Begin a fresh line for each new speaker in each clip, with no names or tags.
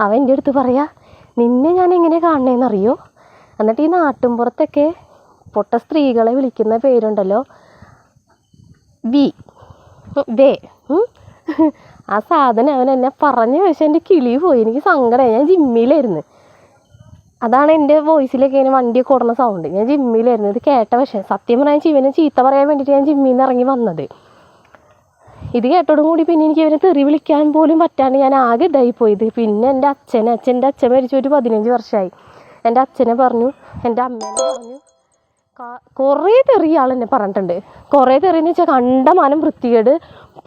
അവൻ എന്റെ അടുത്ത് പറയാ നിന്നെ ഞാൻ എങ്ങനെ കാണണേന്നറിയോ എന്നിട്ട് ഈ നാട്ടിൻപുറത്തൊക്കെ പൊട്ട സ്ത്രീകളെ വിളിക്കുന്ന പേരുണ്ടല്ലോ. വി വേ. ആ സാധനം അവൻ എന്നെ പറഞ്ഞു പക്ഷെ എന്റെ കിളി പോയി. എനിക്ക് സങ്കടമായി ഞാൻ ജിമ്മിയിലായിരുന്നു അതാണ് എന്റെ വോയിസിലൊക്കെ ഇങ്ങനെ വണ്ടി കൂടുന്ന സൗണ്ട് ഞാൻ ജിമ്മിലായിരുന്നു. ഇത് കേട്ട പക്ഷേ സത്യം പറഞ്ഞാൽ ശിവനെ ചീത്ത പറയാൻ വേണ്ടിയിട്ട് ഞാൻ ജിമ്മിൽ നിന്ന് ഇറങ്ങി വന്നത്. ഇത് കേട്ടോടും കൂടി പിന്നെ എനിക്ക് ഇവനെ തെറി വിളിക്കാൻ പോലും പറ്റാണ്ട് ഞാൻ ആകെ ഇതായി പോയത്. പിന്നെ എന്റെ അച്ഛൻ അച്ഛന്റെ അച്ഛൻ മരിച്ചു ഒരു പതിനഞ്ച് വർഷമായി. എന്റെ അച്ഛനെ പറഞ്ഞു എന്റെ അമ്മേനെ പറഞ്ഞു കുറേ തെറി ആൾ എന്നെ പറഞ്ഞിട്ടുണ്ട്. കുറേ തെറിയെന്ന് വെച്ചാൽ കണ്ടമാനം വൃത്തികേട്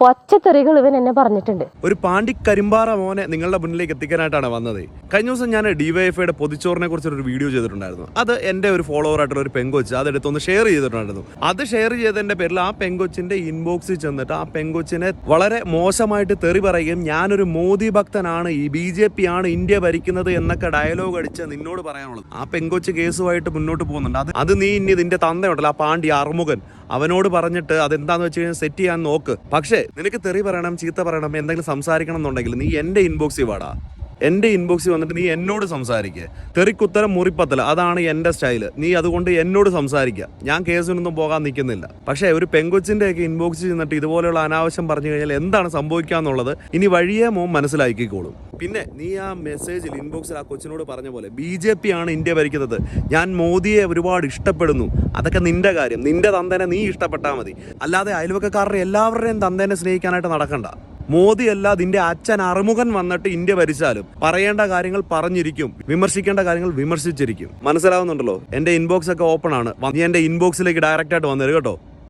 പച്ചത്തെറികൾ ഇവൻ എന്നെ പറഞ്ഞിട്ടുണ്ട്.
ഒരു പാണ്ടി കരിമ്പാറ മോനെ നിങ്ങളുടെ മുന്നിലേക്ക് എത്തിക്കാനായിട്ടാണ് വന്നത്. കഴിഞ്ഞ ദിവസം ഞാൻ ഡിവൈഎഫ്ഐയുടെ പൊതിച്ചോറിനെ കുറിച്ചൊരു ഒരു വീഡിയോ ചെയ്തിട്ടുണ്ടായിരുന്നു. അത് എന്റെ ഒരു ഫോളോവർ ആയിട്ടുള്ള ഒരു പെങ്കൊച്ച് അതെടുത്തൊന്ന് ഷെയർ ചെയ്തിട്ടുണ്ടായിരുന്നു. അത് ഷെയർ ചെയ്തതിന്റെ പേരിൽ ആ പെങ്കൊച്ചിന്റെ ഇൻബോക്സിൽ ചെന്നിട്ട് ആ പെങ്കൊച്ചിനെ വളരെ മോശമായിട്ട് തെറി പറയുകയും ഞാനൊരു മോദി ഭക്തനാണ് ഈ ബി ജെ പി ആണ് ഇന്ത്യ ഭരിക്കുന്നത് എന്നൊക്കെ ഡയലോഗ് അടിച്ച് നിന്നോട് പറയാനുള്ളത്. ആ പെങ്കൊച്ച് കേസുമായിട്ട് മുന്നോട്ട് പോകുന്നുണ്ട്. അത് അത് നീ ഇനി നിന്റെ തന്തയുണ്ടല്ലോ ആ പാണ്ടി അറുമുഖൻ. അവനോട് പറഞ്ഞിട്ട് അതെന്താന്ന് വെച്ച് കഴിഞ്ഞാൽ സെറ്റ് ചെയ്യാൻ നോക്ക്. പക്ഷേ നിനക്ക് തെറി പറയണം ചീത്ത പറയണം എന്തെങ്കിലും സംസാരിക്കണം എന്നുണ്ടെങ്കിൽ നീ എന്റെ ഇൻബോക്സിൽ വാടാ. എന്റെ ഇൻബോക്സിൽ വന്നിട്ട് നീ എന്നോട് സംസാരിക്കുക തെറിക്കുത്തരം മുറിപ്പത്തല അതാണ് എന്റെ സ്റ്റൈൽ നീ അതുകൊണ്ട് എന്നോട് സംസാരിക്കുക ഞാൻ കേസിനൊന്നും പോകാൻ നിൽക്കുന്നില്ല. പക്ഷേ ഒരു പെങ്കൊച്ചിന്റെ ഒക്കെ ഇൻബോക്സിൽ ചെന്നിട്ട് ഇതുപോലെയുള്ള അനാവശ്യം പറഞ്ഞു കഴിഞ്ഞാൽ എന്താണ് സംഭവിക്കുക എന്നുള്ളത് ഇനി വഴിയേ മോൻ മനസ്സിലാക്കിക്കോളും. പിന്നെ നീ ആ മെസ്സേജിൽ ഇൻബോക്സിൽ ആ കൊച്ചിനോട് പറഞ്ഞ പോലെ ബി ജെ പി ആണ് ഇന്ത്യ ഭരിക്കുന്നത്. ഞാൻ മോദിയെ ഒരുപാട് ഇഷ്ടപ്പെടുന്നു. അതൊക്കെ നിന്റെ കാര്യം. നിന്റെ തന്തനെ നീ ഇഷ്ടപ്പെട്ടാൽ മതി. അല്ലാതെ അയൽവക്കക്കാരുടെ എല്ലാവരുടെയും തന്തേനെ സ്നേഹിക്കാനായിട്ട് നടക്കണ്ട. മോദി അല്ല നിന്റെ അച്ഛൻ അറുമുഖൻ വന്നിട്ട് ഇന്ത്യ ഭരിച്ചാലും പറയേണ്ട കാര്യങ്ങൾ പറഞ്ഞിരിക്കും. വിമർശിക്കേണ്ട കാര്യങ്ങൾ വിമർശിച്ചിരിക്കും. മനസ്സിലാവുന്നുണ്ടല്ലോ? എന്റെ ഇൻബോക്സ് ഒക്കെ ഓപ്പൺ ആണ്. നീ എന്റെ ഇൻബോക്സിലേക്ക് ഡയറക്റ്റ് ആയിട്ട് വന്നേരും കേട്ടോ.